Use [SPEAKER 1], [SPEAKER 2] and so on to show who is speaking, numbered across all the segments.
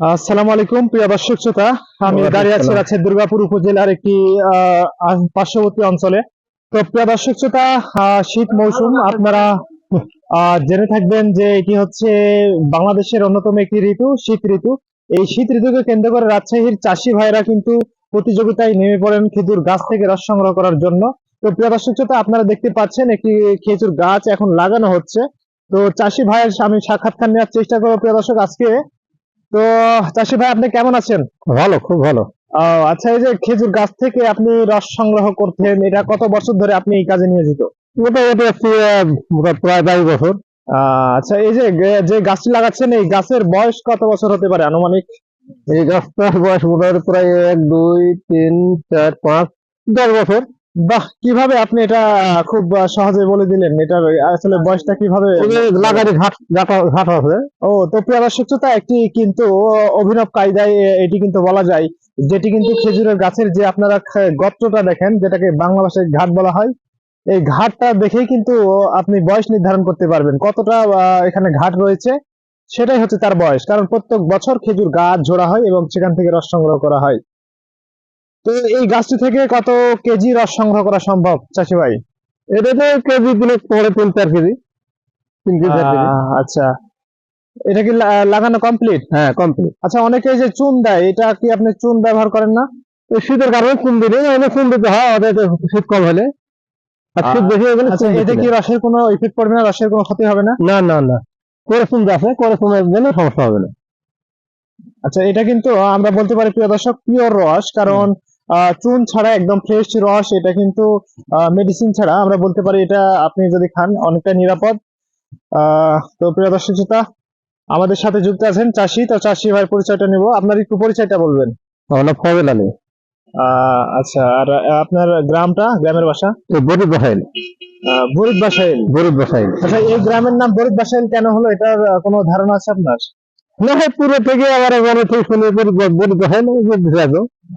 [SPEAKER 1] আসসালামু আলাইকুম প্রিয় দর্শক শ্রোতা। আমি দাঁড়িয়ে আছি রাজশাহী দুর্গাপুর উপজেলার একটি পার্শ্ববর্তী অঞ্চলে। তো প্রিয় দর্শক শ্রোতা আহ, শীত মৌসুম আপনারা আহ, জেনে থাকবেন যে এটি হচ্ছে বাংলাদেশের অন্যতম একটি ঋতু শীত ঋতু। এই শীত ঋতুকে কেন্দ্র করে রাজশাহীর চাষি ভাইরা কিন্তু প্রতিযোগিতায় নেমে পড়েন খেজুর গাছ থেকে রস সংগ্রহ করার জন্য। তো প্রিয় দর্শক শ্রোতা আপনারা দেখতে পাচ্ছেন একটি খেজুর গাছ এখন লাগানো হচ্ছে। তো চাষি ভাইয়ের আমি সাক্ষাৎকার নেওয়ার চেষ্টা করব প্রিয় দর্শক আজকে তো চাষি ভাই আপনি কেমন আছেন?
[SPEAKER 2] ভালো খুব ভালো।
[SPEAKER 1] আচ্ছা এই যে খেজুর গাছ থেকে আপনি রস সংগ্রহ করতেন এটা কত বছর ধরে আপনি এই কাজে নিয়োজিত?
[SPEAKER 2] মোটামুটি প্রায় বাইশ বছর।
[SPEAKER 1] আহ, আচ্ছা এই যে যে গাছটি লাগাচ্ছেন এই গাছের বয়স কত বছর হতে পারে আনুমানিক?
[SPEAKER 2] এই গাছটার বয়স মোটামুটি প্রায় এক দুই তিন চার পাঁচ দশ বছর।
[SPEAKER 1] বাহ কীভাবে আপনি এটা খুব সহজে বলে দিলেন? এটা আসলে বয়সটা কীভাবে?
[SPEAKER 2] লাগানি ঘাট ঘাট আছে
[SPEAKER 1] ও তো প্রিয় দর্শক শ্রোতা একটি কিন্তু অভিনব কায়দায় এটি কিন্তু বলা যায় যেটি কিন্তু খেজুরের গাছের যে আপনারা গর্তটা দেখেন যেটাকে বাংলা ভাষায় ঘাট বলা হয় এই ঘাটটা দেখেই কিন্তু আপনি বয়স নির্ধারণ করতে পারবেন। কতটা আহ, এখানে ঘাট রয়েছে সেটাই হচ্ছে তার বয়স। কারণ প্রত্যেক বছর খেজুর গাছ জোড়া হয় এবং সেখান থেকে রস সংগ্রহ করা হয়। তো এই গাছটি থেকে কত কেজি রস সংগ্রহ করা সম্ভব চাষি ভাই
[SPEAKER 2] এটা তো কেজি দিলে পরে তিন চার কেজি। তিন কেজি
[SPEAKER 1] আচ্ছা। এটা কি লাগানো কমপ্লিট
[SPEAKER 2] হ্যাঁ কমপ্লিট
[SPEAKER 1] আচ্ছা অনেকে যে চুন দেয় এটা কি আপনি চুন ব্যবহার করেন না?
[SPEAKER 2] শীতের কারণে চুন দিলে এনে চুন দিতে হয় শীত কম হলে। আর শীত বেশি হয়ে গেলে
[SPEAKER 1] আচ্ছা এতে কি রসের কোনো ইফেক্ট পড়বে না রসের কোনো ক্ষতি হবে না?
[SPEAKER 2] না না না। করে চুন আছে করে চুন দিলে সমস্যা হবে না।
[SPEAKER 1] আচ্ছা এটা কিন্তু আমরা বলতে পারি প্রিয় দর্শক পিওর রস কারণ চুন ছাড়া একদম ফ্রেশ রস এটা কিন্তু মেডিসিন ছাড়া। আমরা বলতে পারি এটা আপনি যদি খান অনেকটা নিরাপদ। তো প্রিয় দর্শক শ্রোতা আমাদের সাথে যুক্ত আছেন চাষি। তো চাষি ভাই পরিচয়টা নিব। আপনার একটু পরিচয়টা বলবেন।
[SPEAKER 2] আমার ফজল আলী।
[SPEAKER 1] আচ্ছা আর আপনার গ্রামটা গ্রামের বাসা?
[SPEAKER 2] বরিদ বাসাইল।
[SPEAKER 1] বরিদ বাসাইল।
[SPEAKER 2] বরিদ বাসাইল।
[SPEAKER 1] আচ্ছা এই গ্রামের নাম বরিদ বাসাইল কেন হলো? এটার কোনো ধারণা আছে আপনার?
[SPEAKER 2] না হয় পুরো থেকে আবার মানে ঠিক বরিদ বাসাইল বুঝতে পারব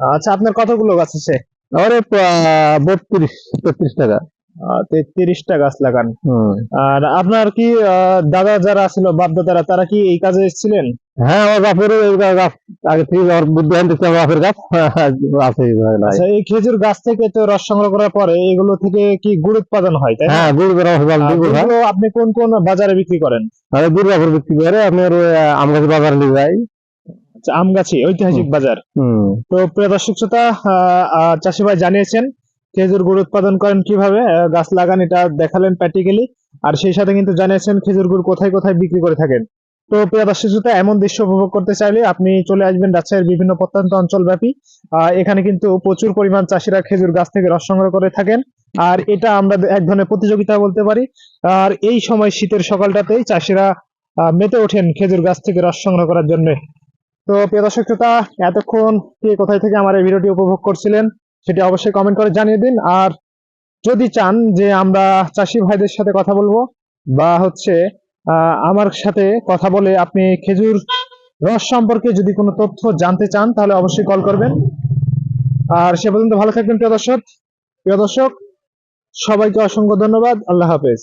[SPEAKER 1] আচ্ছা আপনার কতগুলো গাছ আছে?
[SPEAKER 2] আমার বত্রিশ তেত্রিশ টাকা।
[SPEAKER 1] তেত্রিশটা গাছ লাগান। আর আপনার কি দাদা যারা ছিল বাপ দাদারা তারা কি এই কাজে এসেছিলেন
[SPEAKER 2] হ্যাঁ আমার বাপের গাছ আগে থেকে আমার বুদ্ধি হান আমার বাপের গাছ। আছে এই।
[SPEAKER 1] আচ্ছা এই খেজুর গাছ থেকে তো রস সংগ্রহ করার পরে এগুলো থেকে কি গুড় উৎপাদন হয় তাই
[SPEAKER 2] হ্যাঁ গুড় দুর্গা
[SPEAKER 1] আপনি কোন কোন বাজারে বিক্রি করেন?
[SPEAKER 2] আমি দুর্গাপুর বিক্রি করে আপনার ওই আম গাছ বাজার নিয়ে যাই।
[SPEAKER 1] আচ্ছা আমগাছি ঐতিহাসিক বাজার।
[SPEAKER 2] হুম।
[SPEAKER 1] তো প্রিয় দর্শক শ্রোতা চাষি ভাই জানিয়েছেন খেজুর গুড় উৎপাদন করেন কীভাবে? গাছ লাগান এটা দেখালেন প্র্যাকটিক্যালি আর সেই সাথে কিন্তু জানিয়েছেন খেজুর গুড় কোথায় কোথায় বিক্রি করে থাকেন। তো প্রিয় দর্শক শ্রোতা, এমন দৃশ্য উপভোগ করতে চাইলে আপনি চলে আসবেন রাজশাহীর বিভিন্ন প্রত্যন্ত অঞ্চল ব্যাপী এখানে কিন্তু প্রচুর পরিমাণ চাষিরা খেজুর গাছ থেকে রস সংগ্রহ করে থাকেন। আর এটা আমরা এক ধরনের প্রতিযোগিতা বলতে পারি। আর এই সময় শীতের সকালটাতেই চাষিরা মেতে ওঠেন খেজুর গাছ থেকে রস সংগ্রহ করার জন্য। তো প্রিয় দর্শক শ্রোতা, এতক্ষণ কে কোথায় থেকে আমার এই ভিডিওটি উপভোগ করছিলেন? সেটি অবশ্যই কমেন্ট করে জানিয়ে দিন। আর যদি চান যে আমরা চাষি ভাইদের সাথে কথা বলব, বা হচ্ছে আমার সাথে কথা বলে আপনি খেজুর রস সম্পর্কে যদি কোনো তথ্য জানতে চান, তাহলে অবশ্যই কল করবেন। আর সে পর্যন্ত ভালো থাকবেন, প্রিয় দর্শক। প্রিয় দর্শক, সবাইকে অসংখ্য ধন্যবাদ। আল্লাহ হাফেজ।